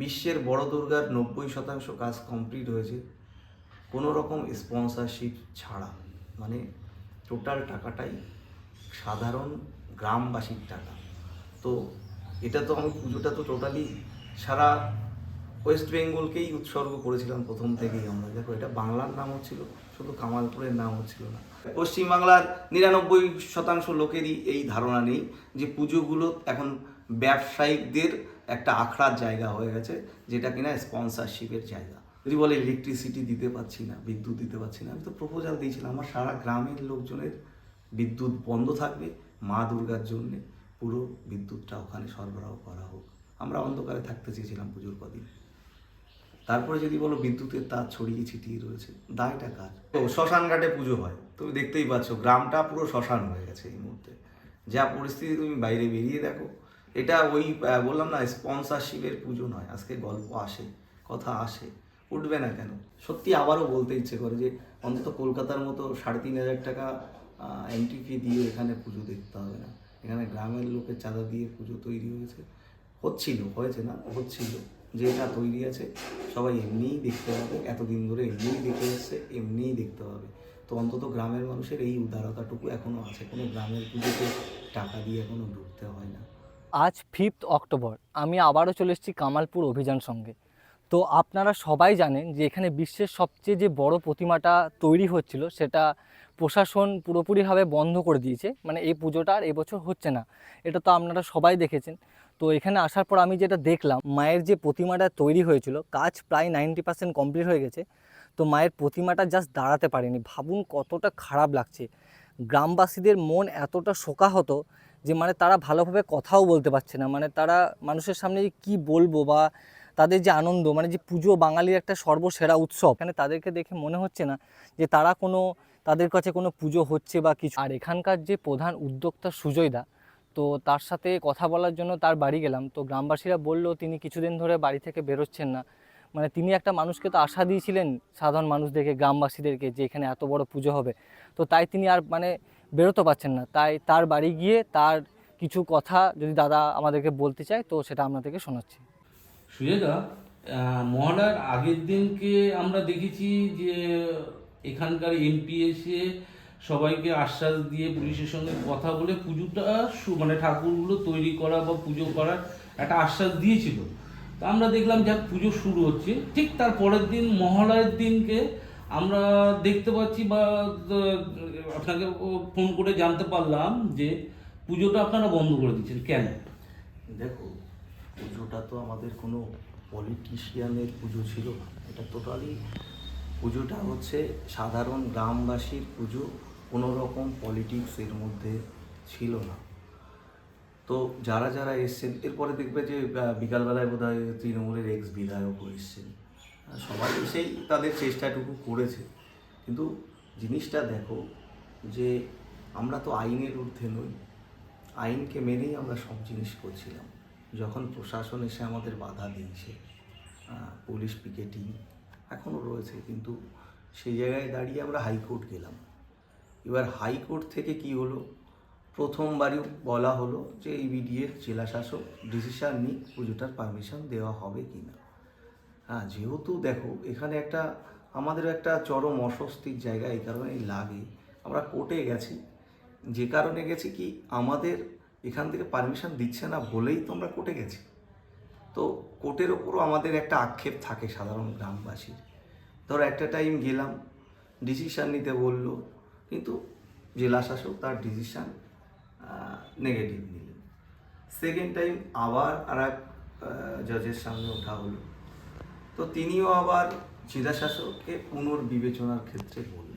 বিশ্বের বড় দুর্গার নব্বই শতাংশ কাজ কমপ্লিট হয়েছে। কোনো রকম স্পন্সরশিপ ছাড়া। মানে টোটাল টাকাটাই সাধারণ গ্রামবাসীর টাকা। তো এটা তো আমি পুজোটা তো টোটালি সারা ওয়েস্ট বেঙ্গলকেই উৎসর্গ করেছিলাম প্রথম থেকেই আমরা। দেখো, এটা বাংলার নাম হচ্ছিল, শুধু কামালপুরের নাম হচ্ছিল না। পশ্চিমবাংলার নিরানব্বই শতাংশ লোকেরই এই ধারণা নেই যে পুজোগুলো এখন ব্যবসায়িকদের একটা আখড়ার জায়গা হয়ে গেছে, যেটা কিনা স্পন্সরশিপের জায়গা। যদি বলে ইলেকট্রিসিটি দিতে পারছি না, বিদ্যুৎ দিতে পারছি না, আমি তো প্রপোজাল দিয়েছিলাম, আমার সারা গ্রামের লোকজনের বিদ্যুৎ বন্ধ থাকবে, মা দুর্গার জন্যে পুরো বিদ্যুৎটা ওখানে সরবরাহ করা হোক। আমরা অন্ধকারে থাকতে চেয়েছিলাম পুজোর কদিন। তারপরে যদি বলো বিদ্যুতের তার ছড়িয়ে ছিটিয়ে রয়েছে, দায়টা কার? ও শ্মশান ঘাটে পুজো হয়, তুমি দেখতেই পাচ্ছ, গ্রামটা পুরো শ্মশান হয়ে গেছে এই মুহূর্তে। যা পরিস্থিতি তুমি বাইরে বেরিয়ে দেখো এটা ওই বললাম না স্পন্সরশিপের পুজো নয়, আজকে গল্প আসে, কথা আসে, উঠবে না কেন? সত্যি আবারও বলতে ইচ্ছে করে যে, অন্তত কলকাতার মতো সাড়ে তিন হাজার টাকা এন্ট্রি ফি দিয়ে এখানে পুজো দেখতে হবে না। এখানে গ্রামের লোকের চাঁদা দিয়ে পুজো তৈরি হয়েছে। হচ্ছিল, হয়েছে না, হচ্ছিল। যেটা তৈরি আছে, সবাই এমনিই দেখতে পাবে, এতদিন ধরে এমনিই দেখে এসছে, এমনিই দেখতে পাবে। তো অন্তত গ্রামের মানুষের এই উদারতাটুকু এখনও আছে, কোনো গ্রামের পুজোতে টাকা দিয়ে এখনও ঢুকতে হয় না। আজ ফিফথ অক্টোবর, আমি আবারও চলে এসেছি কামালপুর অভিযান সঙ্গে। তো আপনারা সবাই জানেন যে এখানে বিশ্বের সবচেয়ে যে বড় প্রতিমাটা তৈরি হচ্ছিল, সেটা প্রশাসন পুরোপুরিভাবে বন্ধ করে দিয়েছে। মানে এই পুজোটা আর এবছর হচ্ছে না। এটা তো আপনারা সবাই দেখেছেন। তো এখানে আসার পর আমি যেটা দেখলাম, মায়ের যে প্রতিমাটা তৈরি হয়েছিল, কাজ প্রায় নাইনটি পার্সেন্ট কমপ্লিট হয়ে গেছে। তো মায়ের প্রতিমাটা জাস্ট দাঁড়াতে পারেনি। ভাবুন কতটা খারাপ লাগছে। গ্রামবাসীদের মন এতটা শোকাহত যে মানে তারা ভালোভাবে কথাও বলতে পারছে না। মানে তারা মানুষের সামনে যে কী বলব বা তাদের যে আনন্দ মানে যে পুজো বাঙালির একটা সর্বসেরা উৎসব, এখানে তাদেরকে দেখে মনে হচ্ছে না যে তারা কোনো, তাদের কাছে কোনো পুজো হচ্ছে বা কিছু। আর এখানকার যে প্রধান উদ্যোক্তা সুজয়দা, তো তার সাথে কথা বলার জন্য তার বাড়ি গেলাম। তো গ্রামবাসীরা বলল, তিনি কিছুদিন ধরে বাড়ি থেকে বেরোচ্ছেন না। মানে তিনি একটা মানুষকে তো আশা দিয়েছিলেন সাধারণ মানুষদেরকে, গ্রামবাসীদেরকে, যে এখানে এত বড় পুজো হবে। তো তাই তিনি আর মানে বেরোতে পারছেন না। তাই তার বাড়ি গিয়ে তার কিছু কথা যদি দাদা আমাদেরকে বলতে চায়, তো সেটা আপনাদেরকে শোনাচ্ছি। সুজেদা মহালয়ার আগের দিনকে আমরা দেখেছি যে এখানকার এমপি এসে সবাইকে আশ্বাস দিয়ে পুলিশের সঙ্গে কথা বলে পুজোটা মানে ঠাকুরগুলো তৈরি করা বা পুজো করার একটা আশ্বাস দিয়েছিল। তা আমরা দেখলাম যে পুজো শুরু হচ্ছে। ঠিক তার পরের দিন, মহালয়ের দিনকে আমরা দেখতে পাচ্ছি বা আপনাকে ফোন করে জানতে পারলাম যে পুজোটা আপনারা বন্ধ করে দিচ্ছেন, কেন? দেখো, পুজোটা তো আমাদের কোনো পলিটিশিয়ানের পুজো ছিল না। এটা টোটালি পুজোটা হচ্ছে সাধারণ গ্রামবাসীর পুজো, কোনো রকম পলিটিক্স এর মধ্যে ছিল না। তো যারা যারা এসছেন, এরপরে দেখবে যে বিকালবেলায় বোধ হয় তৃণমূলের এক্স বিধায়কও এসছেন। সবাই এসেই তাদের চেষ্টাটুকু করেছে। কিন্তু জিনিসটা দেখো যে আমরা তো আইনের ঊর্ধ্বে নই। আইনকে মেনেই আমরা সব জিনিস করছিলাম। যখন প্রশাসন এসে আমাদের বাধা দিয়েছে পুলিশ পিকেটিং এখনও রয়েছে, কিন্তু সেই জায়গায় দাঁড়িয়ে আমরা হাইকোর্ট গেলাম। এবার হাইকোর্ট থেকে কি হলো? প্রথমবারই বলা হলো যে এই বিডিএর জেলা শাসক ডিসিশন নিক, পুজোটার পারমিশন দেওয়া হবে কি না। হ্যাঁ যেহেতু দেখো, এখানে একটা আমাদের একটা চরম অস্বস্তির জায়গা, এই কারণেই লাগে। আমরা কোর্টে গেছি। যে কারণে গেছি কি আমাদের এখান থেকে পারমিশন দিচ্ছে না বলেই তো আমরা কোর্টে গেছি। তো কোর্টের ওপরও আমাদের একটা আক্ষেপ থাকে সাধারণ গ্রামবাসীর। ধরো একটা টাইম গেলাম ডিসিশান নিতে বলল, কিন্তু জেলা শাসক তার ডিসিশান নেগেটিভ নিলেন সেকেন্ড টাইম আবার আর এক জজের সামনে ওঠা হলো। তো তিনিও আবার জেলা শাসককে পুনর্বিবেচনার ক্ষেত্রে বললেন।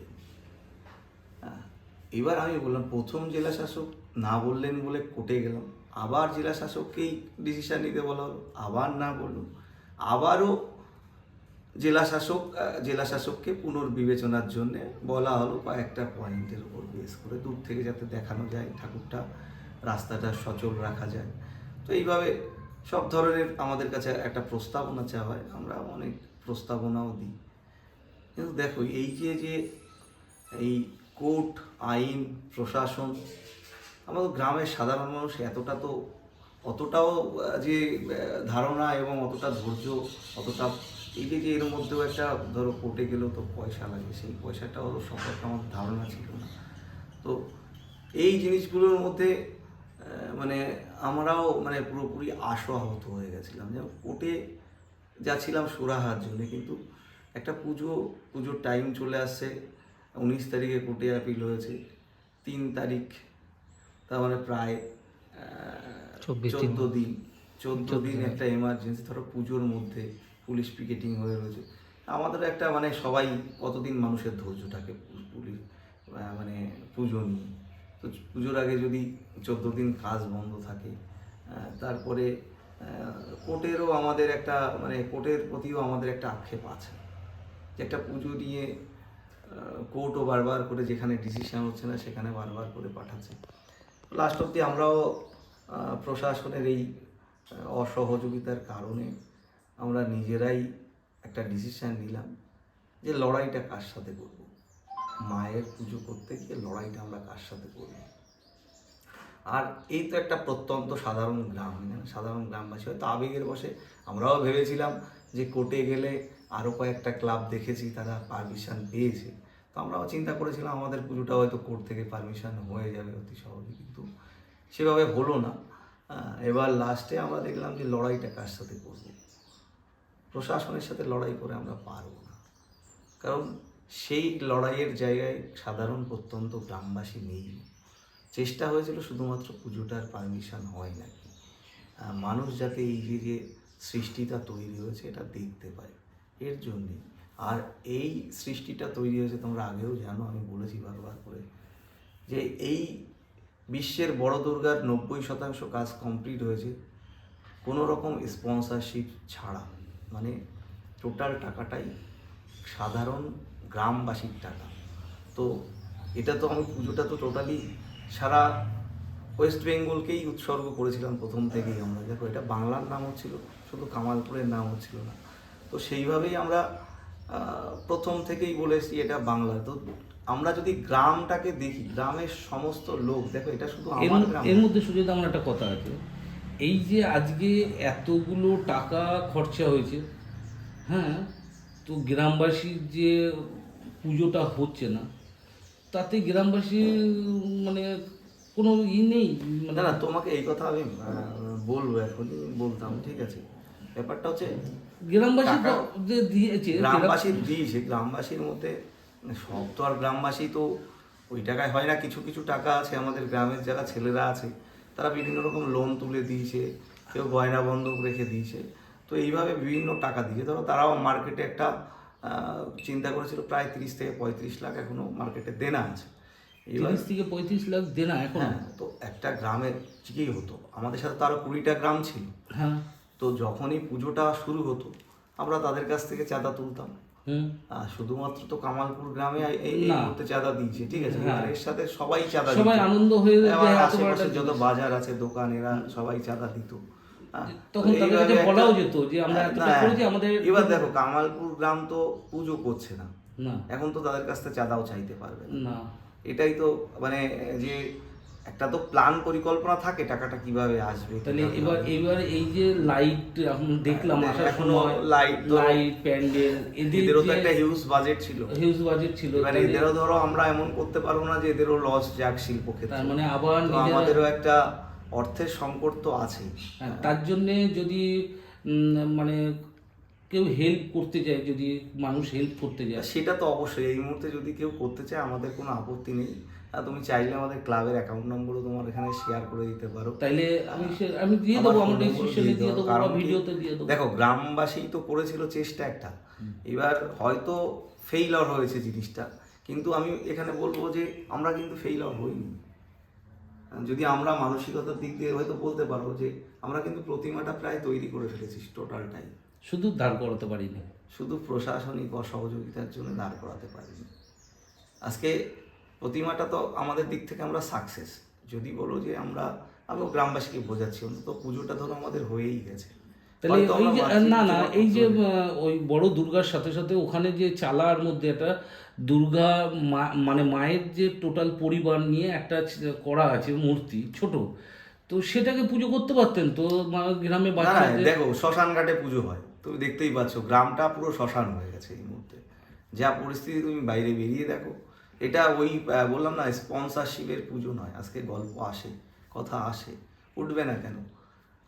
এবার আমি বললাম, প্রথম জেলা শাসক না বললেন বলে কোর্টে গেলাম। আবার জেলা শাসককেই ডিসিশন নিতে বলা হলো। আবার না বলল আবারও জেলা শাসক জেলা শাসককে পুনর্বিবেচনার জন্য বলা হলো কয়েকটা পয়েন্টের উপর বেস করে। দূর থেকে যাতে দেখানো যায়, ঠাকুরটা রাস্তাটা সচল রাখা যায়। তো এইভাবে সব ধরনের আমাদের কাছে একটা প্রস্তাবনা চাওয়া হয়। আমরা অনেক প্রস্তাবনাও দিই। কিন্তু দেখো, এই যে যে এই কোর্ট, আইন, প্রশাসন। আমাদের গ্রামের সাধারণ মানুষ এতটা তো, অতটাও যে ধারণা এবং অতটা ধৈর্য, অতটা এই যে এর মধ্যেও একটা ধরো কোর্টে গেলেও তো পয়সা লাগে। সেই পয়সাটা পয়সাটাও সম্পর্কে আমার ধারণা ছিল না। তো এই জিনিসগুলোর মধ্যে মানে আমরাও মানে পুরোপুরি আশাহত হয়ে গেছিলাম। যেমন কোর্টে যাচ্ছিলাম সুরাহার জন্য, কিন্তু একটা পুজো, পুজোর টাইম চলে আসছে। উনিশ তারিখে কোর্টে অ্যাপিল হয়েছে। তিন তারিখ তার মানে প্রায় চোদ্দ দিন। চোদ্দ দিন একটা এমার্জেন্সি ধরো পুজোর মধ্যে পুলিশ পিকেটিং হয়ে রয়েছে। আমাদের একটা মানে সবাই কতদিন মানুষের ধৈর্যটাকে পুলিশ মানে পুজো নিয়ে। তো পুজোর আগে যদি চোদ্দ দিন কাজ বন্ধ থাকে তারপরে কোর্টেরও আমাদের একটা মানে কোর্টের প্রতিও আমাদের একটা আক্ষেপ আছে যে একটা পুজো নিয়ে কোর্টও বারবার করে যেখানে ডিসিশন হচ্ছে না, সেখানে বারবার করে পাঠাচ্ছে। লাস্ট অব্দি আমরাও প্রশাসনের এই অসহযোগিতার কারণে আমরা নিজেরাই একটা ডিসিশন নিলাম যে লড়াইটা কার সাথে করব? মায়ের পুজো করতে গিয়ে লড়াইটা আমরা কার সাথে করব? আর এই তো একটা প্রত্যন্ত সাধারণ গ্রাম সাধারণ গ্রামবাসী হয়তো আবেগের বসে আমরাও ভেবেছিলাম যে কোর্টে গেলে আরও কয়েকটা ক্লাব দেখেছি, তারা পারমিশন পেয়েছে। তো আমরাও চিন্তা করেছিলাম, আমাদের পুজোটা হয়তো কোর্ট থেকে পারমিশন হয়ে যাবে অতি সহজে কিন্তু সেভাবে হলো না। এবার লাস্টে আমরা দেখলাম যে লড়াইটা কার সাথে করব? প্রশাসনের সাথে লড়াই করে আমরা পারব না। কারণ সেই লড়াইয়ের জায়গায় সাধারণ প্রত্যন্ত গ্রামবাসী নেই। চেষ্টা হয়েছিল শুধুমাত্র পুজোটার পারমিশন হয় নাকি। মানুষ যাতে এই যে সৃষ্টিটা তৈরি হয়েছে, এটা দেখতে পায়। এর জন্যে। আর এই সৃষ্টিটা তৈরি হয়েছে তোমরা আগেও জানো, আমি বলেছি বারবার করে, যে এই বিশ্বের বড় দুর্গার নব্বই শতাংশ কাজ কমপ্লিট হয়েছে, কোনো রকম স্পন্সরশিপ ছাড়া। মানে টোটাল টাকাটাই সাধারণ গ্রামবাসীর টাকা। তো এটা তো আমি, পুজোটা তো টোটালি সারা ওয়েস্ট বেঙ্গলকেই উৎসর্গ করেছিলাম প্রথম থেকেই আমরা। দেখো, এটা বাংলার নামও ছিল, শুধু কামালপুরের নামও ছিল না। তো সেইভাবেই আমরা প্রথম থেকেই বলে এসেছি এটা বাংলা। তো আমরা যদি গ্রামটাকে দেখি গ্রামের সমস্ত লোক দেখো এটা শুধু এর আমার মধ্যে- গ্রাম এর মধ্যে সুযোগ আমার একটা কথা আছে। এই যে আজকে এতগুলো টাকা খরচা হয়েছে হ্যাঁ তো গ্রামবাসীর যে পুজোটা হচ্ছে না তাতে গ্রামবাসী মানে কোনো ই নেই না মানে না তোমাকে এই কথা আমি বলব এখনই বলতাম ঠিক আছে। ব্যাপারটা হচ্ছে গ্রামবাসী দিয়েছে গ্রামবাসী দিয়েছে গ্রামবাসীর মধ্যে সব তো আর গ্রামবাসী তো ওই টাকায় হয় না কিছু কিছু টাকা আছে আমাদের গ্রামের যারা ছেলেরা আছে তারা বিভিন্ন রকম লোন তুলে দিয়েছে কেউ গয়না বন্ধক রেখে দিয়েছে তো এইভাবে বিভিন্ন টাকা দিয়েছে। ধরো তারাও মার্কেটে একটা চিন্তা করেছিল প্রায় তিরিশ থেকে পঁয়ত্রিশ লাখ এখনও মার্কেটে দেনা আছে। তিরিশ থেকে পঁয়ত্রিশ লাখ দেনা এখন? হ্যাঁ তো একটা গ্রামের ঠিকই হতো। আমাদের সাথে তো আরও কুড়িটা গ্রাম ছিল। হ্যাঁ। তো যখনই পুজোটা শুরু হতো আমরা তাদের কাছ থেকে চাঁদা তুলতাম। শুধুমাত্র তো কামালপুর গ্রামে এই মুহূর্তে চাঁদা দিয়েছে ঠিক আছে? হ্যাঁ। এর সাথে সবাই চাঁদা সবাই আনন্দ হয়ে যে এবার এত বড় আশেপাশে যত বাজার আছে দোকান এরা সবাই চাঁদা দিত। হ্যাঁ, তখন বলাও যেত যে আমরা হ্যাঁ, এতটা করেছি আমাদের এবার দেখো কামালপুর গ্রাম তো পুজো করছে না। এখন তো তাদের কাছ থেকে চাঁদাও চাইতে পারবে না। এটাই তো মানে যে একটা তো প্ল্যান পরিকল্পনা থাকে টাকাটা কীভাবে আসবে তাহলে এবার এবার এই যে লাইট এখন দেখলাম হ্যাঁ, আসার সময় তো- লাইট প্যান্ডেল এদের এদেরও তো একটা হিউজ বাজেট ছিল। হিউজ বাজেট ছিল এবার তাহলে এদেরও ধরো আমরা এমন করতে পারব না যে এদেরও লস যাক শিল্প ক্ষেত্রে তার মানে আবার আমাদেরও একটা অর্থের সংকট তো আছে হ্যাঁ, তার জন্যে যদি মানে কেউ হেল্প করতে চায় যদি মানুষ হেল্প করতে যায়। সেটা তো অবশ্যই এই মুহূর্তে যদি কেউ করতে চায় আমাদের কোনো আপত্তি নেই। আর তুমি চাইলে আমাদের ক্লাবের অ্যাকাউন্ট নম্বরও তোমার এখানে শেয়ার করে দিতে পারো। তাইলে আমি আমি দিয়ে দেবো আমার ডিসক্রিপশনে দিয়ে দেবো কারণ ভিডিওতে দিয়ে দেবো। দেখো গ্রামবাসী তো করেছিল চেষ্টা একটা। এবার হয়তো ফেইলর হয়েছে জিনিসটা কিন্তু আমি এখানে বলব যে আমরা কিন্তু ফেইলর হইনি। যদি আমরা মানসিকতার দিক দিয়ে হয়তো বলতে পারব যে আমরা কিন্তু প্রতিমাটা প্রায় তৈরি করে ফেলেছি টোটালটাই শুধু দাঁড় করাতে পারিনি। শুধু প্রশাসনিক অসহযোগিতার জন্য দাঁড় করাতে পারিনি। আজকে প্রতিমাটা তো আমাদের দিক থেকে আমরা সাকসেস যদি বলো যে আমরা আমিও গ্রামবাসীকে বোঝাচ্ছি তো পুজোটা ধরো আমাদের হয়েই গেছে। তাহলে ওই যে না না এই যে ওই বড় দুর্গার সাথে সাথে ওখানে যে চালার মধ্যে একটা দুর্গা মা- মানে মায়ের যে টোটাল পরিবার নিয়ে একটা করা আছে মূর্তি ছোট তো সেটাকে পুজো করতে পারতেন তো গ্রামে দেখো শ্মশান ঘাটে পুজো হয় তুমি দেখতেই পাচ্ছ গ্রামটা পুরো শ্মশান হয়ে গেছে এই মুহূর্তে। যা পরিস্থিতি তুমি বাইরে বেরিয়ে দেখো এটা ওই বললাম না স্পন্সারশিপের পুজো নয়, আজকে গল্প আসে, কথা আসে, উঠবে না কেন?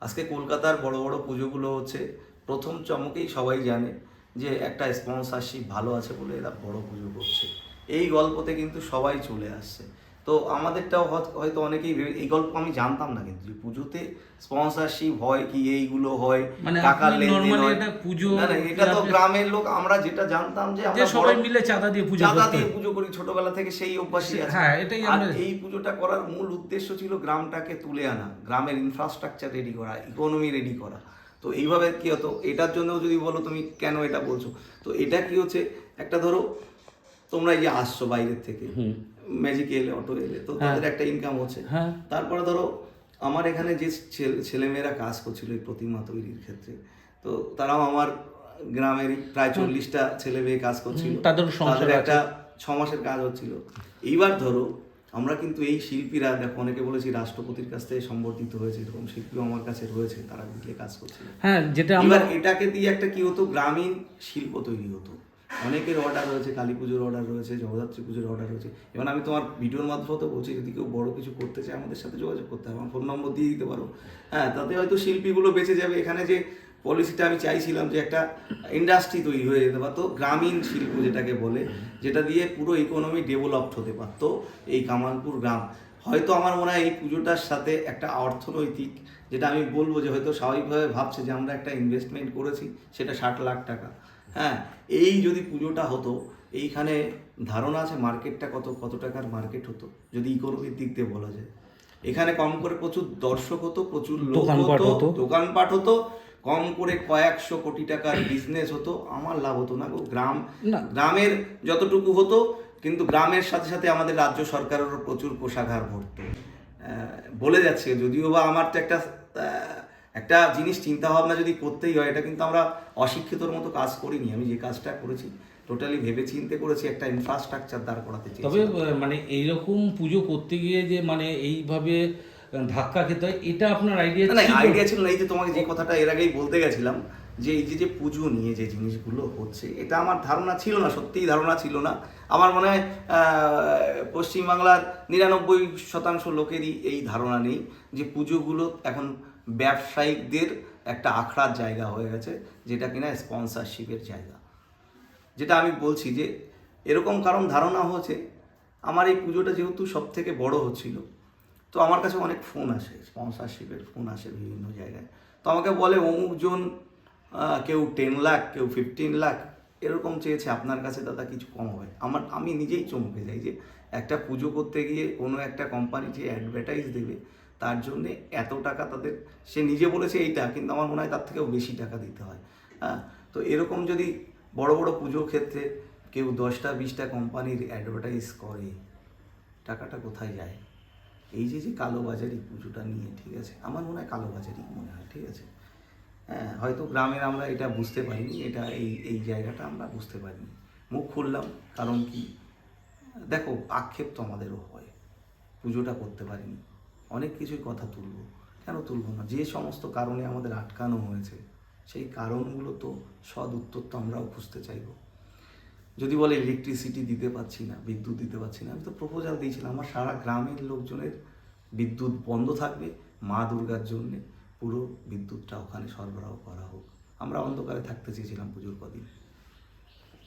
আজকে কলকাতার বড় বড় পুজোগুলো হচ্ছে, প্রথম চমকেই সবাই জানে যে একটা স্পন্সারশিপ ভালো আছে বলে এরা বড় পুজো করছে। এই গল্পতে কিন্তু সবাই চলে আসছে। তো আমাদেরটাও হয়তো- হয়তো অনেকেই ভেবে এই গল্প আমি জানতাম না কিন্তু পুজোতে স্পন্সারশিপ হয় কি এইগুলো হয় মানে টাকার লেনদেন হয়। এটা পুজো না না এটা তো গ্রামের লোক আমরা যেটা জানতাম যে আমরা সবাই মিলে চাঁদা দিয়ে পুজো চাঁদা দিয়ে পুজো করি ছোটবেলা থেকে সেই অভ্যাসই আছে। হ্যাঁ, এটাই আর আমরা- এই পুজোটা করার মূল উদ্দেশ্য ছিল গ্রামটাকে তুলে আনা গ্রামের ইনফ্রাস্ট্রাকচার রেডি করা ইকোনমি রেডি করা। তো এইভাবে কি হতো? এটার জন্য যদি বলো তুমি কেন এটা বলছো? তো এটা কি হচ্ছে? একটা ধরো তোমরা এই যে আসছো বাইরের থেকে। ম্যাজিক এলে অটো এলে তো তাদের একটা ইনকাম হচ্ছে। হ্যাঁ। তারপরে ধরো আমার এখানে যে ছেলে- ছেলেমেয়েরা কাজ করছিল এই প্রতিমা তৈরির ক্ষেত্রে তো তারাও আমার গ্রামের প্রায় চল্লিশটা ছেলে মেয়ে কাজ করছিল। তাদের একটা ছ মাসের কাজ হচ্ছিল। এইবার ধরো আমরা কিন্তু এই শিল্পীরা দেখো অনেকে বলেছি রাষ্ট্রপতির কাছ থেকে সম্বর্ধিত হয়েছে এরকম শিল্পীও আমার কাছে রয়েছে তারা মিলে কাজ করছে হ্যাঁ যেটা আমরা এটাকে দিয়ে একটা কি হতো? গ্রামীণ শিল্প তৈরি হতো। অনেকের অর্ডার রয়েছে, কালী পুজোর অর্ডার রয়েছে, জগদ্ধাত্রী পুজোর অর্ডার রয়েছে। এবার আমি তোমার ভিডিওর মাধ্যমে বলছি, যদি কেউ বড় কিছু করতে চায়, আমাদের সাথে যোগাযোগ করতে হবে। আমার ফোন নম্বর দিয়ে দিতে পারো। হ্যাঁ তাতে হয়তো শিল্পীগুলো বেঁচে যাবে। এখানে যে পলিসিটা আমি চাইছিলাম যে একটা ইন্ডাস্ট্রি তৈরি হয়ে যেতে পারতো, গ্রামীণ শিল্প যেটাকে বলে, যেটা দিয়ে পুরো ইকোনমি ডেভেলপড হতে পারতো এই কামালপুর গ্রাম। হয়তো আমার মনে হয় এই পুজোটার সাথে একটা অর্থনৈতিক, যেটা আমি বলব যে হয়তো স্বাভাবিকভাবে ভাবছে যে আমরা একটা ইনভেস্টমেন্ট করেছি, সেটা ষাট লাখ টাকা। হ্যাঁ এই যদি পুজোটা হতো এইখানে ধারণা আছে মার্কেটটা কত কত টাকার মার্কেট হতো? যদি ইকোনমির দিক দিয়ে বলা যায়। এখানে কম করে প্রচুর দর্শক হতো প্রচুর লোক হতো। দোকানপাট হতো। কম করে কয়েকশো কোটি টাকার বিজনেস হতো আমার লাভ হতো না গো। গ্রাম গ্রামের যতটুকু হতো কিন্তু গ্রামের সাথে সাথে আমাদের রাজ্য সরকারেরও প্রচুর কোষাগার ভরতো। আহ, বলে যাচ্ছে যদিও বা আমার তো একটা একটা জিনিস চিন্তা ভাবনা যদি করতেই হয় এটা কিন্তু আমরা অশিক্ষিতর মতো কাজ করিনি। আমি যে কাজটা করেছি টোটালি ভেবে চিন্তে করেছি একটা ইনফ্রাস্ট্রাকচার দাঁড় করাতে তবে মানে এইরকম পুজো করতে গিয়ে যে মানে এইভাবে ধাক্কা খেতে হয় এটা আপনার আইডিয়া না আইডিয়া ছিল? না এই যে তোমাকে যে কথাটা এর আগেই বলতে গেছিলাম যে এই যে যে পুজো নিয়ে যে জিনিসগুলো হচ্ছে এটা আমার ধারণা ছিল না সত্যিই ধারণা ছিল না। আমার মনে হয় পশ্চিমবাংলার নিরানব্বই শতাংশ লোকেরই এই ধারণা নেই যে পুজোগুলো এখন ব্যবসায়িকদের একটা আখড়ার জায়গা হয়ে গেছে, যেটা কিনা স্পন্সরশিপের জায়গা। যেটা আমি বলছি যে, এরকম কারণ ধারণা হচ্ছে, আমার এই পুজোটা যেহেতু সব থেকে বড় হচ্ছিল, তো আমার কাছে অনেক ফোন আসে স্পন্সরশিপের ফোন আসে বিভিন্ন জায়গায়। তো আমাকে বলে, অমুকজন কেউ টেন লাখ কেউ ফিফটিন লাখ এরকম চেয়েছে, আপনার কাছে দাদা কিছু কম হবে। আমার, আমি নিজেই চমকে যাই যে, একটা পুজো করতে গিয়ে কোনো একটা কোম্পানি যে অ্যাডভার্টাইজ দেবে তার জন্যে এত টাকা তাদের, সে নিজে বলেছে এইটা, কিন্তু আমার মনে হয় তার থেকেও বেশি টাকা দিতে হয়। হ্যাঁ? তো এরকম যদি বড় বড় পুজোর ক্ষেত্রে কেউ দশটা, বিশটা কোম্পানির অ্যাডভার্টাইজ করে, টাকাটা কোথায় যায়? এই যে যে কালোবাজারি পুজোটা নিয়ে, ঠিক আছে? আমার মনে হয় কালোবাজারি মনে হয়, ঠিক আছে? হ্যাঁ হয়তো গ্রামের আমরা এটা বুঝতে পারিনি, এটা এই এই জায়গাটা আমরা বুঝতে পারিনি। মুখ খুললাম, কারণ কি? দেখো, আক্ষেপ তো আমাদেরও হয়। পুজোটা করতে পারিনি। অনেক কিছুই কথা তুলব। কেন তুলব না? যে সমস্ত কারণে আমাদের আটকানো হয়েছে, সেই কারণগুলো তো সদ উত্তর তো আমরাও খুঁজতে চাইব। যদি বলে ইলেকট্রিসিটি দিতে পারছি না, বিদ্যুৎ দিতে পারছি না, আমি তো প্রপোজাল দিয়েছিলাম। আমার সারা গ্রামের লোকজনের বিদ্যুৎ বন্ধ থাকবে, মা দুর্গার জন্য পুরো বিদ্যুৎটা ওখানে সরবরাহ করা হোক। আমরা অন্ধকারে থাকতে চেয়েছিলাম পুজোর কদিন।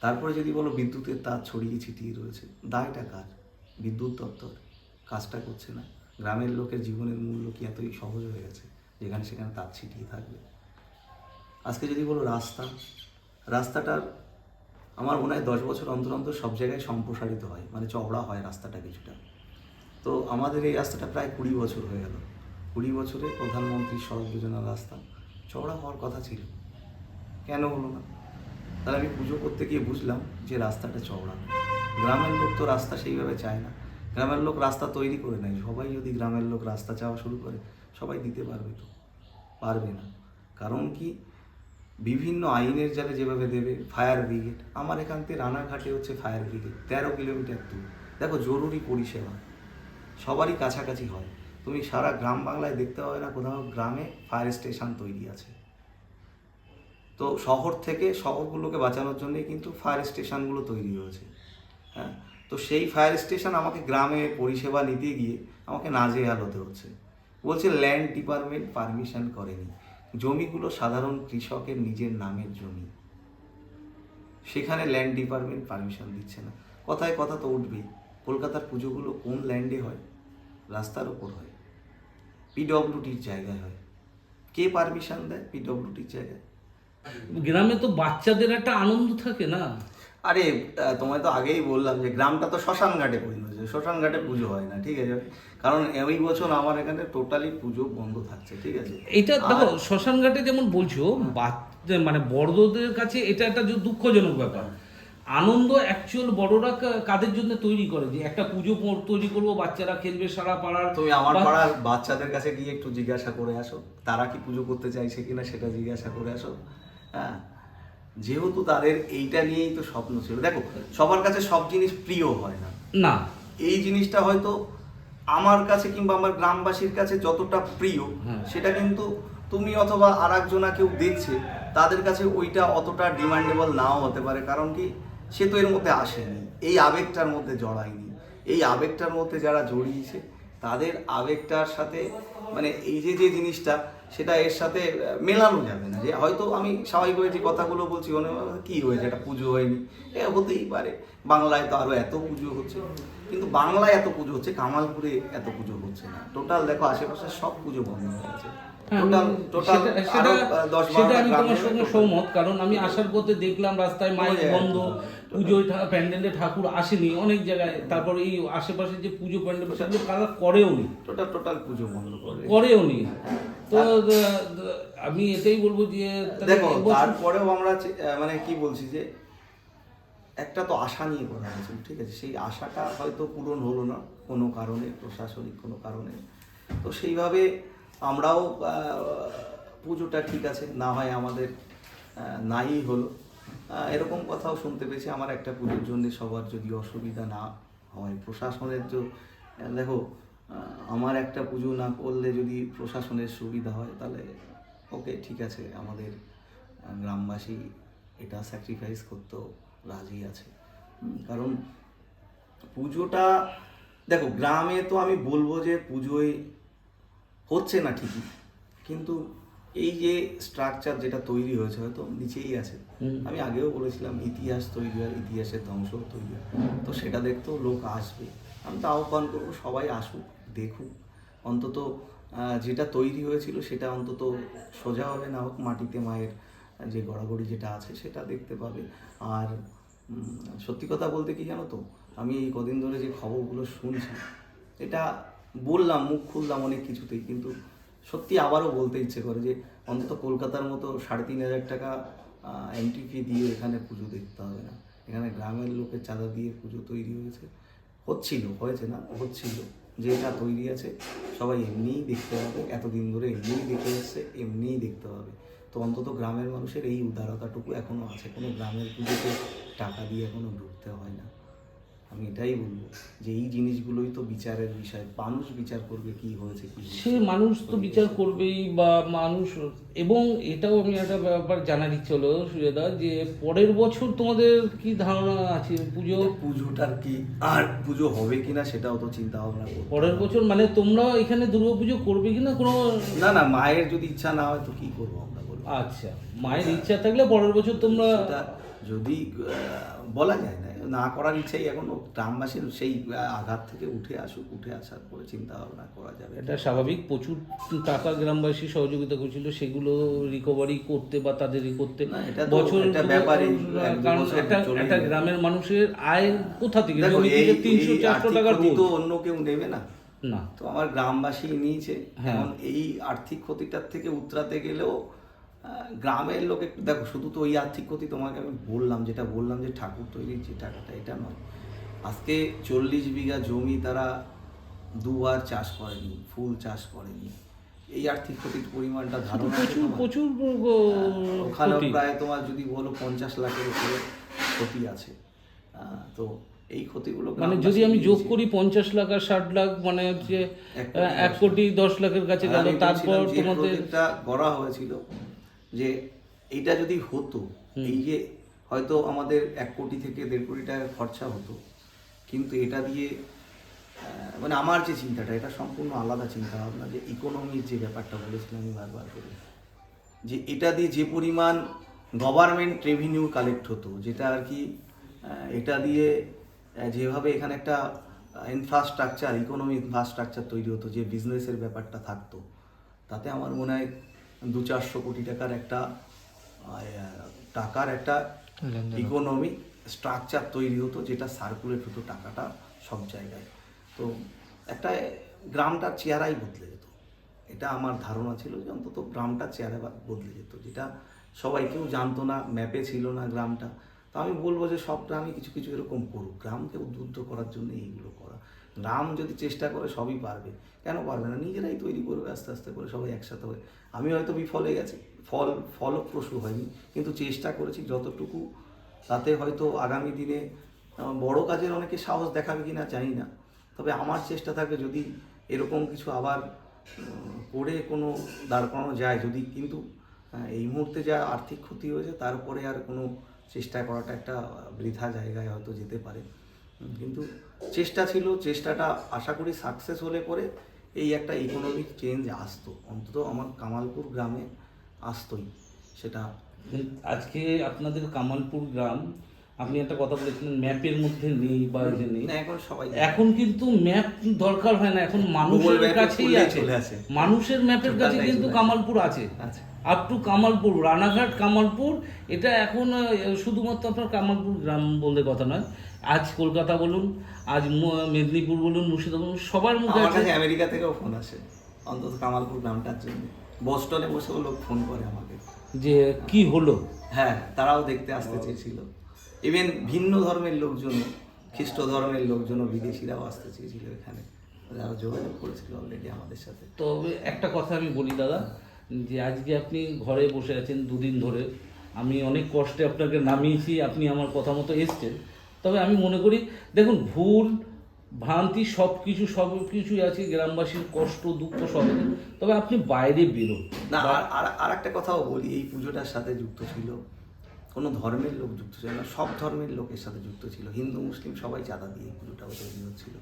তারপরে যদি বলো বিদ্যুতের তার ছড়িয়ে ছিটিয়ে রয়েছে, দায়টা কার? বিদ্যুৎ দপ্তর। কাজটা করছে না। গ্রামের লোকের জীবনের মূল্য কি এতই সহজ হয়ে গেছে যেখানে সেখানে তার ছিটিয়ে থাকবে? আজকে যদি বলো রাস্তা রাস্তাটার আমার মনে হয় দশ বছর অন্তর অন্তর সব জায়গায় সম্প্রসারিত হয় মানে চওড়া হয় রাস্তাটা কিছুটা। তো আমাদের এই রাস্তাটা প্রায় কুড়ি বছর হয়ে গেল। কুড়ি বছরে প্রধানমন্ত্রী সড়ক যোজনার রাস্তা চওড়া হওয়ার কথা ছিল। কেন হলো না? তাহলে আমি পুজো করতে গিয়ে বুঝলাম যে রাস্তাটা চওড়া। গ্রামের লোক তো রাস্তা সেইভাবে চায় না। গ্রামের লোক রাস্তা তৈরি করে নেয়। সবাই যদি গ্রামের লোক রাস্তা চাওয়া শুরু করে, সবাই দিতে পারবে তো? পারবে না। কারণ কি? বিভিন্ন আইনের জালে যেভাবে দেবে, ফায়ার ব্রিগেড, আমার এখান থেকে রানাঘাটে হচ্ছে ফায়ার ব্রিগেড, তেরো কিলোমিটার দূর। দেখো, জরুরি পরিষেবা। সবারই কাছাকাছি হয়। তুমি সারা গ্রাম বাংলায় দেখতে পাবে না কোথাও গ্রামে ফায়ার স্টেশন তৈরি আছে। তো শহর থেকে শহরগুলোকে বাঁচানোর জন্যই কিন্তু ফায়ার স্টেশনগুলো তৈরি হয়েছে। হ্যাঁ? তো সেই ফায়ার স্টেশন আমাকে গ্রামে পরিষেবা নিতে গিয়ে আমাকে নাজেহাল হতে হচ্ছে। বলছে ল্যান্ড ডিপার্টমেন্ট পারমিশন করেনি। জমিগুলো সাধারণ কৃষকের নিজের নামের জমি। সেখানে ল্যান্ড ডিপার্টমেন্ট পারমিশন দিচ্ছে না। কথায় কথা তো উঠবেই। কলকাতার পুজোগুলো কোন ল্যান্ডে হয়? রাস্তার ওপর হয়। পিডব্লিউডির জায়গায় হয়। কে পারমিশন দেয়? পিডব্লিউডির জায়গায়। গ্রামে তো বাচ্চাদের একটা আনন্দ থাকে না? আরে তোমায় তো আগেই বললাম যে গ্রামটা তো শ্মশান ঘাটে পরিণত হয়েছে। শ্মশান ঘাটে পুজো হয় না ঠিক আছে? কারণ এই বছর আমার এখানে টোটালি পুজো বন্ধ থাকছে ঠিক আছে? এটা দেখো শ্মশান ঘাটে যেমন বলছো মানে বড়দের কাছে এটা একটা দুঃখজনক ব্যাপার। আনন্দ অ্যাকচুয়াল বড়রা কাদের জন্য তৈরি করে? যে একটা পুজো তৈরি করব বাচ্চারা খেলবে সারা পাড়ার। তুমি আমার পাড়ার বাচ্চাদের কাছে গিয়ে একটু জিজ্ঞাসা করে আসো। তারা কি পুজো করতে চাইছে কিনা সেটা জিজ্ঞাসা করে আসো। হ্যাঁ? যেহেতু তাদের এইটা নিয়েই তো স্বপ্ন ছিল। দেখো সবার কাছে সব জিনিস প্রিয় হয় না। না। এই জিনিসটা হয়তো আমার কাছে কিংবা আমার গ্রামবাসীর কাছে যতটা প্রিয় হ্যাঁ। সেটা কিন্তু তুমি অথবা আর একজনা কেউ দেখছে তাদের কাছে ওইটা অতটা ডিমান্ডেবল নাও হতে পারে কারণ কি সে তো এর মধ্যে আসেনি। এই আবেগটার মধ্যে জড়ায়নি। এই আবেগটার মধ্যে যারা জড়িয়েছে তাদের আবেগটার সাথে মানে এই যে যে জিনিসটা সেটা এর সাথে মেলানো যাবে না। যে হয়তো আমি স্বাভাবিকভাবে যে কথাগুলো বলছি মনে হয়, কি হয়েছে একটা পুজো হয়নি। এ হতেই পারে। বাংলায় তো আরও এত পুজো হচ্ছে। কিন্তু বাংলায় এত পুজো হচ্ছে কামালপুরে এত পুজো হচ্ছে না। টোটাল দেখো আশেপাশে সব পুজো বন্ধ হয়ে গেছে। হ্যাঁ, সেটা- আমি তোমার সঙ্গে সহমত কারণ আমি আসার পথে দেখলাম রাস্তায় মাইক বন্ধ। পুজোয় প্যান্ডেলে ঠাকুর আসেনি অনেক জায়গায়। তারপর এই আশেপাশে যে পুজো প্যান্ডেল সেগুলো কারা করেও নি। টোটাল টোটাল পুজো বন্ধ করে করেও নি। তো আমি এটাই বলব যে দেখো তারপরেও আমরা মানে কি বলছি যে একটা তো আশা নিয়ে কথা হয়েছিল ঠিক আছে? সেই আশাটা হয়তো পূরণ হলো না কোনো কারণে প্রশাসনিক কোনো কারণে। তো সেইভাবে আমরাও পুজোটা ঠিক আছে না হয় আমাদের নাই হলো। এরকম কথাও শুনতে পেয়েছি আমার একটা পুজোর জন্য সবার যদি অসুবিধা না হয় প্রশাসনের যে দেখো আমার একটা পুজো না করলে যদি প্রশাসনের সুবিধা হয় তাহলে ওকে ঠিক আছে আমাদের গ্রামবাসী এটা স্যাক্রিফাইস করতেও রাজি আছে। কারণ পুজোটা দেখো গ্রামে তো আমি বলব যে পুজোয় হচ্ছে না ঠিকই কিন্তু এই যে স্ট্রাকচার যেটা তৈরি হয়েছে হয়তো নিচেই আছে। আমি আগেও বলেছিলাম ইতিহাস তৈরি হয় ইতিহাসের ধ্বংস তৈরি হয়। তো সেটা দেখতেও লোক আসবে। আমি তো আহ্বান করব সবাই আসুক। দেখুক অন্তত যেটা তৈরি হয়েছিল সেটা অন্তত সোজা হবে, না হোক মাটিতে মায়ের যে গড়াগড়ি যেটা আছে সেটা দেখতে পাবে। আর সত্যি কথা বলতে কি জানো তো? আমি এই কদিন ধরে যে খবরগুলো শুনছি, এটা বললাম, মুখ খুললাম অনেক কিছুতেই, কিন্তু সত্যি আবারও বলতে ইচ্ছে করে যে অন্তত কলকাতার মতো সাড়ে তিন হাজার টাকা এন্ট্রি ফি দিয়ে এখানে পুজো দেখতে হবে না। এখানে গ্রামের লোকের চাঁদা দিয়ে পুজো তৈরি হয়েছে। হচ্ছিল, হয়েছে না, হচ্ছিল। যেটা তৈরি আছে, সবাই এমনিই দেখতে পাবে এতদিন ধরে এমনিই দেখে এসছে, এমনিই দেখতে পাবে তো অন্তত গ্রামের মানুষের এই উদারতাটুকু এখনও আছে, কোনো গ্রামের পুজোতে টাকা দিয়ে এখনও ঢুকতে হয় না। আমি এটাই বলব যে এই জিনিসগুলোই তো বিচারের বিষয়। মানুষ বিচার করবে কি হয়েছে কি সে মানুষ তো বিচার করবেই বা মানুষ এবং এটাও আমি একটা ব্যাপার জানার ইচ্ছে হলো সুজেদা যে পরের বছর তোমাদের কি ধারণা আছে? পুজো পুজোটার কি আর পুজো হবে কিনা সেটাও তো চিন্তা ভাবনা করব পরের বছর মানে তোমরা এখানে দুর্গা পুজো করবে কিনা কোনো না না মায়ের যদি ইচ্ছা না হয় তো কি করব? আচ্ছা মায়ের ইচ্ছা থাকলে পরের বছর তোমরা যদি বলা যায় না না করার ইচ্ছাই এখনও গ্রামবাসীর সেই আঘাত থেকে উঠে আসুক উঠে আসার পরে চিন্তা ভাবনা করা যাবে। এটা স্বাভাবিক প্রচুর টাকা গ্রামবাসী সহযোগিতা করেছিল সেগুলো রিকভারি করতে বা তাদের করতে। না, এটা বছর একটা। গ্রামের মানুষের আয় কোথা থেকে? তিনশো চারশো টাকার টাকা তো অন্য কেউ নেবে না। না। তো আমার গ্রামবাসী নিয়েছে। হ্যাঁ। এখন এই আর্থিক ক্ষতিটার থেকে উতরাতে গেলেও গ্রামের লোকে দেখো শুধু তো ওই আর্থিক ক্ষতি তোমাকে আমি বললাম যেটা বললাম যে ঠাকুর তৈরির যে টাকাটা এটা নয়। আজকে চল্লিশ বিঘা জমি তারা দুবার চাষ করেনি ফুল চাষ করেনি। এই আর্থিক ক্ষতির পরিমাণটা ধারণা প্রচুর প্রচুর ওখানেও ক্ষতি। প্রায় তোমার যদি বলো পঞ্চাশ লাখের উপরে ক্ষতি আছে। তো এই ক্ষতিগুলো মানে যদি আমি যোগ করি পঞ্চাশ লাখ আর ষাট লাখ মানে হচ্ছে এক কোটি দশ লাখের কাছে গেল তারপর তোমাদের করা হয়েছিল যে এইটা যদি হতো এই যে হয়তো আমাদের এক কোটি থেকে দেড় কোটি টাকা খরচা হতো কিন্তু এটা দিয়ে মানে আমার যে চিন্তাটা এটা সম্পূর্ণ আলাদা চিন্তা ভাবনা যে ইকোনমির যে ব্যাপারটা বলেছিলাম আমি বারবার করে যে এটা দিয়ে যে পরিমাণ গভর্নমেন্ট রেভিনিউ কালেক্ট হতো যেটা আর কি এটা দিয়ে যেভাবে এখানে একটা ইনফ্রাস্ট্রাকচার ইকোনমি ইনফ্রাস্ট্রাকচার তৈরি হতো যে বিজনেসের ব্যাপারটা থাকতো তাতে আমার মনে হয় দু চারশো কোটি টাকার একটা টাকার একটা ইকোনমি স্ট্রাকচার তৈরি হতো যেটা সার্কুলেট হতো টাকাটা সব জায়গায়। তো একটা গ্রামটার চেহারাই বদলে যেত। এটা আমার ধারণা ছিল যে অন্তত গ্রামটা চেহারা বদলে যেত যেটা সবাই কেউ জানতো না ম্যাপে ছিল না গ্রামটা। তো আমি বলব যে সব গ্রামই কিছু কিছু এরকম করুক। গ্রামকে উদ্বুদ্ধ করার জন্য এইগুলো করা। গ্রাম যদি চেষ্টা করে সবই পারবে। কেন পারবে না? নিজেরাই তৈরি করবে আস্তে আস্তে করে সবাই একসাথে হয়ে। আমি হয়তো বিফলে গেছি, ফল, ফলপ্রসূ হয়নি। কিন্তু চেষ্টা করেছি যতটুকু, তাতে হয়তো আগামী দিনে বড় কাজের অনেকে সাহস দেখাবে কি না জানি না। তবে আমার চেষ্টা থাকে যদি এরকম কিছু আবার করে কোনো দাঁড় করানো যায়, যদি কিন্তু এই মুহূর্তে যা আর্থিক ক্ষতি হয়েছে তারপরে আর কোনো চেষ্টা করাটা একটা বৃথা জায়গায় হয়তো যেতে পারে। কিন্তু চেষ্টা ছিল, চেষ্টাটা আশা করি সাকসেস হলে পরে এই একটা ইকোনমিক চেঞ্জ আসতো। অন্তত আমার কামালপুর গ্রামে আসতোই, সেটা আজকে আপনাদের কামালপুর গ্রাম আপনি একটা কথা বলেছিলেন ম্যাপের মধ্যে নেই বা যে নেই। না এখন সবাই এখন কিন্তু ম্যাপ দরকার হয় না এখন মানুষের কাছেই আছে। মানুষের ম্যাপের কাছে কিন্তু কামালপুর আছে। আচ্ছা। আপ টু কামালপুর রানাঘাট কামালপুর এটা এখন শুধুমাত্র আপনার কামালপুর গ্রাম বলতে কথা নয়। আজ কলকাতা বলুন আজ মেদিনীপুর বলুন মুর্শিদাবাদ বলুন সবার মুখে আছে। আমেরিকা থেকেও ফোন আসে অন্তত কামালপুর গ্রামটার জন্য। বস্টনে বসেও লোক ফোন করে আমাকে। যে কি হলো? হ্যাঁ তারাও দেখতে আসতে চেয়েছিল। ইভেন ভিন্ন ধর্মের লোকজন খ্রিস্ট ধর্মের লোকজনও বিদেশিরাও আসতে চেয়েছিল এখানে। যারা যোগাযোগ করেছিল অলরেডি আমাদের সাথে। তবে একটা কথা আমি বলি দাদা যে আজকে আপনি ঘরে বসে আছেন দুদিন ধরে। আমি অনেক কষ্টে আপনাকে নামিয়েছি আপনি আমার কথা মতো এসছেন। তবে আমি মনে করি দেখুন ভুল ভ্রান্তি সব কিছু সব কিছুই আছে গ্রামবাসীর কষ্ট দুঃখ সব তবে আপনি বাইরে বেরোন। না আর আর- আর একটা কথাও বলি এই পুজোটার সাথে যুক্ত ছিল। কোনো ধর্মের লোক যুক্ত ছিল না সব ধর্মের লোকের সাথে যুক্ত ছিল। হিন্দু মুসলিম সবাই চাঁদা দিয়ে পুজোটা তৈরি হচ্ছিল।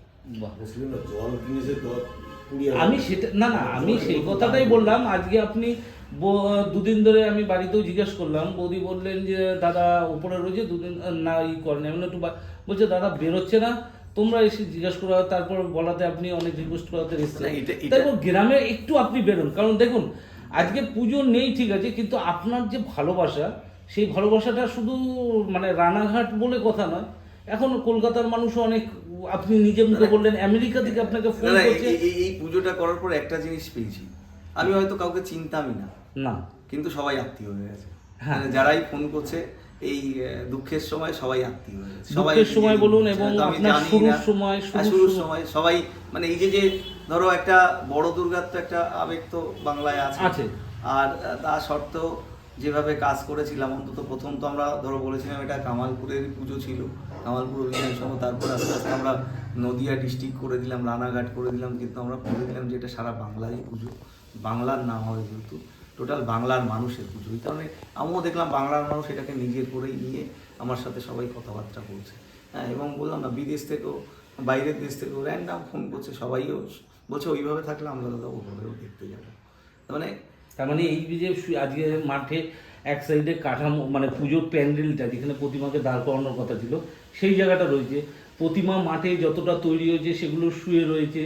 আমি সেটা না না আমি সেই কথাটাই বললাম। আজকে আপনি ব- দুদিন ধরে আমি বাড়িতেও জিজ্ঞেস করলাম। বৌদি বললেন যে দাদা উপরে রয়েছে দুদিন না ই করেন। এমন একটু বা- বলছে দাদা বেরোচ্ছে না। তোমরা এসে জিজ্ঞেস করা তারপর বলাতে আপনি অনেক রিকোয়েস্ট করাতে এসেছেন। তারপর গ্রামে একটু আপনি বেরোন। কারণ দেখুন আজকে পুজো নেই ঠিক আছে কিন্তু আপনার যে ভালোবাসা সেই ভালোবাসাটা শুধু মানে রানাঘাট বলে কথা নয় এখন কলকাতার মানুষও অনেক আপনি নিজে মুখে বললেন আমেরিকা থেকে আপনাকে ফোন করছে। এই- পুজোটা করার পর একটা জিনিস পেয়েছি। আমি হয়তো কাউকে চিনতামই না। না। কিন্তু সবাই আত্মীয় হয়ে গেছে। হ্যাঁ। মানে যারাই ফোন করছে এই দুঃখের সময় সবাই আত্মীয় হয়ে গেছে। সবাই সময় বলুন এবং আপনার শুরুর সময়, হ্যাঁ, শুরুর সময়। সবাই মানে এই যে যে ধরো একটা বড় দুর্গার তো একটা আবেগ তো বাংলায় আছে। আছে। আর তা সত্ত্বেও যেভাবে কাজ করেছিলাম, অন্তত প্রথম তো আমরা ধরো বলেছিলাম এটা কামালপুরের পুজো ছিল, কামালপুর অভিযান সহ তারপর আস্তে আস্তে আমরা নদিয়া ডিস্ট্রিক্ট করে দিলাম, রানাঘাট করে দিলাম, কিন্তু আমরা করে দিলাম যে এটা সারা বাংলারই পুজো, বাংলার না হয় যেহেতু টোটাল বাংলার মানুষের পুজো। এই কারণে আমিও দেখলাম বাংলার মানুষ এটাকে নিজের করেই নিয়ে আমার সাথে সবাই কথাবার্তা বলছে। হ্যাঁ এবং বললাম না, বিদেশ থেকেও, বাইরের দেশ থেকেও র্যান্ডাম ফোন করছে, সবাইও বলছে, ওইভাবে থাকলে আমরা দাদা ওভাবেও দেখতে যাব। মানে তার মানে এই যে আজকে মাঠে এক সাইডে কাঠামো মানে পুজোর প্যান্ডেলটা যেখানে প্রতিমাকে দাঁড় করানোর কথা ছিল সেই জায়গাটা রয়েছে। প্রতিমা মাঠে যতটা তৈরি হয়েছে সেগুলো শুয়ে রয়েছে।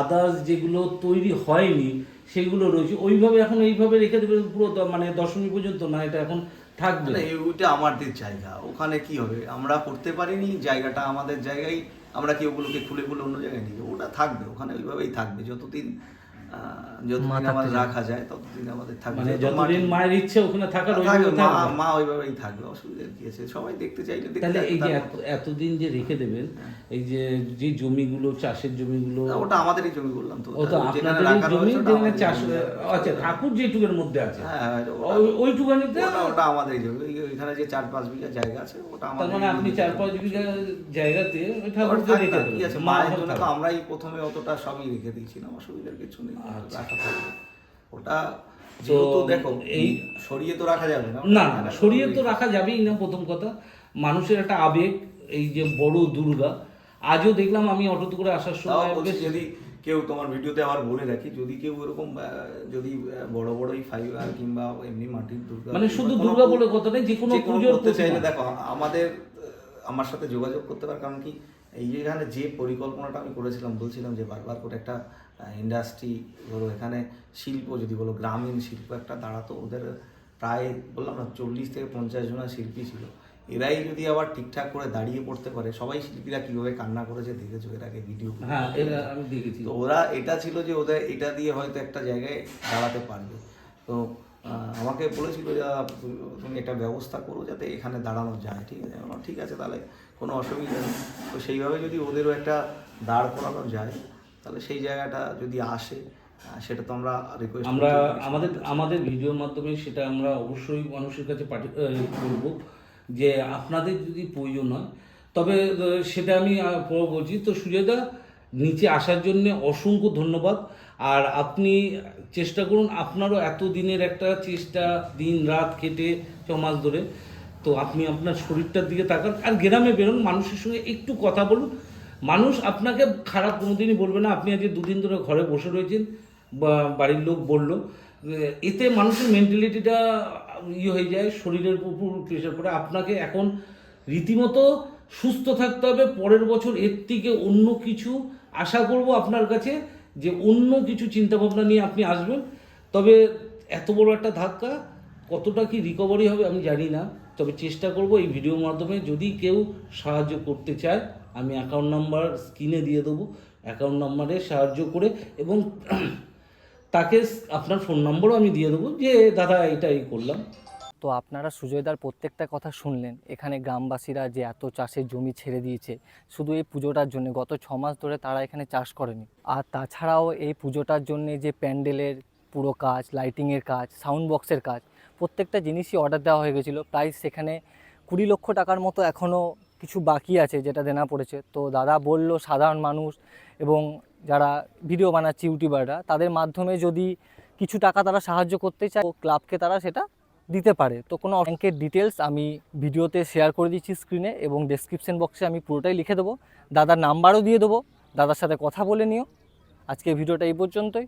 আদার্স যেগুলো তৈরি হয়নি সেগুলো রয়েছে। ওইভাবে এখন এইভাবে রেখে দেবে পুরো মানে দশমী পর্যন্ত? না এটা এখন থাকবে? না, ওইটা আমাদের জায়গা। ওখানে কি হবে? আমরা করতে পারিনি জায়গাটা আমাদের জায়গায় আমরা কি ওগুলোকে খুলে খুলে অন্য জায়গায় নিয়ে? ওটা থাকবে ওখানে ওইভাবেই থাকবে। যতদিন যতদিন আমাদের রাখা যায় ততদিন আমাদের থাকবে। মানে যতদিন মায়ের ইচ্ছে ওখানে থাকার ওইভাবে মা ওইভাবেই থাকবে অসুবিধা কি আছে? সবাই দেখতে চাইলে তাহলে এই যে এতদিন যে রেখে দেবেন এই যে যে জমিগুলো চাষের জমিগুলো ওটা আমাদেরই জমি বললাম তো। ও আপনাদের জমি যেখানে চাষ জমি। আচ্ছা ঠাকুর যেটুকের মধ্যে আছে। হ্যাঁ, হ্যাঁ, ওটা- ওইটুকানিতে আমাদেরই জমি। ওইখানে যে চার পাঁচ বিঘা জায়গা আছে ওটা আমাদের মানে আপনি চার পাঁচ বিঘা জায়গাতে ওই ঠাকুরকে রেখে আছে দেবেন মায়ের মা জন্য তো আমরাই প্রথমে অতটা সবই রেখে দিয়েছিলাম অসুবিধার কিছু নেই। রাখা থাকবে। ওটা যেহেতু দেখো এই এই- সরিয়ে তো রাখা যাবে না। না না সরিয়ে তো রাখা যাবেই না প্রথম কথা। মানুষের একটা আবেগ এই যে বড় দুর্গা। আজও দেখলাম আমি অটোতে করে আসার সময় যদি কেউ তোমার ভিডিওতে আবার বলে রাখি যদি কেউ এরকম যদি বড় বড় এই ফাইবার কিংবা এমনি মাটির দুর্গা মানে শুধু দুর্গা বলে কথা নেই যে কোনো পুজোর করতে চাইলে। দেখো আমাদের আমার সাথে যোগাযোগ করতে পারে কারণ কি এই যে এখানে যে পরিকল্পনাটা আমি করেছিলাম বলছিলাম যে বারবার করে একটা ইন্ডাস্ট্রি ধরো এখানে শিল্প যদি বলো গ্রামীণ শিল্প একটা দাঁড়াতো ওদের প্রায় বললাম না চল্লিশ থেকে পঞ্চাশ জনা শিল্পী ছিল। এরাই যদি আবার ঠিকঠাক করে দাঁড়িয়ে পড়তে পারে সবাই শিল্পীরা কীভাবে কান্না করেছে দেখেছ এর আগে ভিডিও হ্যাঁ আমি দেখেছি। তো ওরা এটা ছিল যে ওদের এটা দিয়ে হয়তো একটা জায়গায় দাঁড়াতে পারবে। তো আমাকে বলেছিল যে তুমি- তুমি একটা ব্যবস্থা করো যাতে এখানে দাঁড়ানো যায় ঠিক আছে? ঠিক আছে তাহলে কোনো অসুবিধা নেই। তো সেইভাবে যদি ওদেরও একটা দাঁড় করানো যায়, তাহলে সেই জায়গাটা যদি আসে সেটা তো আমরা রিকোয়েস্ট আমরা আমাদের আমাদের ভিডিওর মাধ্যমে সেটা আমরা অবশ্যই মানুষের কাছে পাঠি করব যে আপনাদের যদি প্রয়োজন হয়, তবে সেটা আমি বলছি। তো সুজয়দা নিচে আসার জন্য অসংখ্য ধন্যবাদ। আর আপনি চেষ্টা করুন, আপনারও এত দিনের একটা চেষ্টা দিন রাত খেটে ছ মাস ধরে। তো আপনি আপনার শরীরটার দিকে তাকান। আর গ্রামে বেরোন, মানুষের সঙ্গে একটু কথা বলুন। মানুষ আপনাকে খারাপ কোনোদিনই বলবে না। আপনি আজকে দুদিন ধরে ঘরে বসে রয়েছেন, বা বাড়ির লোক বলল, এতে মানুষের মেন্টালিটিটা ইয়ে হয়ে যায়, শরীরের উপর প্রেশার পড়ে। আপনাকে এখন রীতিমতো সুস্থ থাকতে হবে। পরের বছর এর থেকে অন্য কিছু আশা করব আপনার কাছে, যে অন্য কিছু চিন্তাভাবনা নিয়ে আপনি আসবেন। তবে এত বড় একটা ধাক্কা, কতটা কি রিকভারি হবে আমি জানি না। তবে চেষ্টা করব এই ভিডিওর মাধ্যমে যদি কেউ সাহায্য করতে চায়, আমি অ্যাকাউন্ট নাম্বার স্ক্রিনে দিয়ে দেবো। অ্যাকাউন্ট নাম্বারে সাহায্য করে এবং তাকে আপনার ফোন নম্বরও আমি দিয়ে দেবো যে, দাদা এটা এই করলাম। তো আপনারা সুজয়দার প্রত্যেকটা কথা শুনলেন। এখানে গ্রামবাসীরা যে এত চাষের জমি ছেড়ে দিয়েছে, শুধু এই পুজোটার জন্য, গত ছ মাস ধরে তারা এখানে চাষ করেনি। আর তাছাড়াও এই পুজোটার জন্যে যে প্যান্ডেলের পুরো কাজ লাইটিংয়ের কাজ সাউন্ড বক্সের কাজ প্রত্যেকটা জিনিসই অর্ডার দেওয়া হয়ে গেছিল। প্রায় সেখানে কুড়ি লক্ষ টাকার মতো এখনও কিছু বাকি আছে যেটা দেনা পড়েছে। তো দাদা বলল, সাধারণ মানুষ এবং যারা ভিডিও বানাচ্ছে ইউটিউবাররা তাদের মাধ্যমে যদি কিছু টাকা তারা সাহায্য করতে চায় ক্লাবকে তারা সেটা দিতে পারে। তো কোনো ব্যাংকের ডিটেলস আমি ভিডিওতে শেয়ার করে দিচ্ছি স্ক্রিনে এবং ডেসক্রিপশন বক্সে আমি পুরোটাই লিখে দেবো। দাদার নাম্বারও দিয়ে দেবো। দাদার সাথে কথা বলে নিও। আজকে ভিডিওটা এই পর্যন্তই।